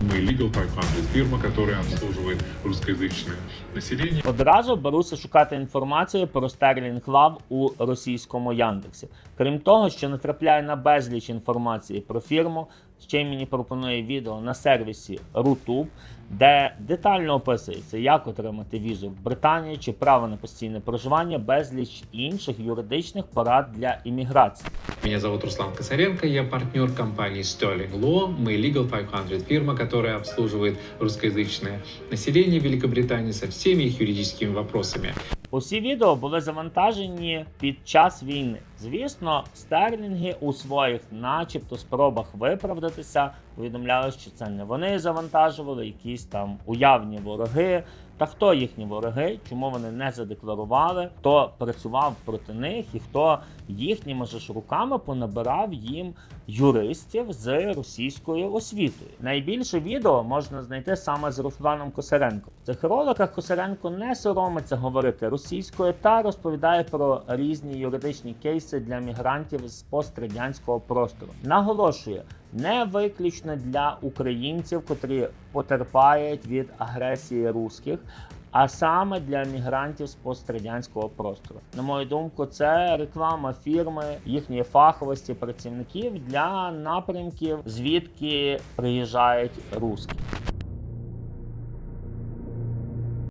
Мы Legal 500, фирма, которая обслуживает русскоязычное население. Одразу беруся шукати інформацію про Sterling Love у російському Яндексі. Крім того, що натрапляю на безліч інформації про фірму, ще й мені пропонує відео на сервісі RUTUBE, де детально описується, як отримати візу в Британії чи право на постійне проживання, безліч інших юридичних порад для імміграції. Меня зовут Руслан Косаренко, я партнер компании Sterling Law. Мы Legal 500, фирма, которая обслуживает русскоязычное население Великобритании со всеми их юридическими вопросами. Усі відео були завантажені під час війни. Звісно, стерлінги у своїх, начебто, спробах виправдатися повідомляли, що це не вони завантажували, якісь там уявні вороги. Та хто їхні вороги, чому вони не задекларували, хто працював проти них і хто їхніми же ж руками понабирав їм юристів з російською освітою. Найбільше відео можна знайти саме з Русланом Косаренко. В цих роликах Косаренко не соромиться говорити російською та розповідає про різні юридичні кейси для мігрантів з пострадянського простору. Наголошує. Не виключно для українців, котрі потерпають від агресії русських, а саме для мігрантів з пострадянського простору. На мою думку, це реклама фірми, їхньої фаховості працівників для напрямків, звідки приїжджають русські.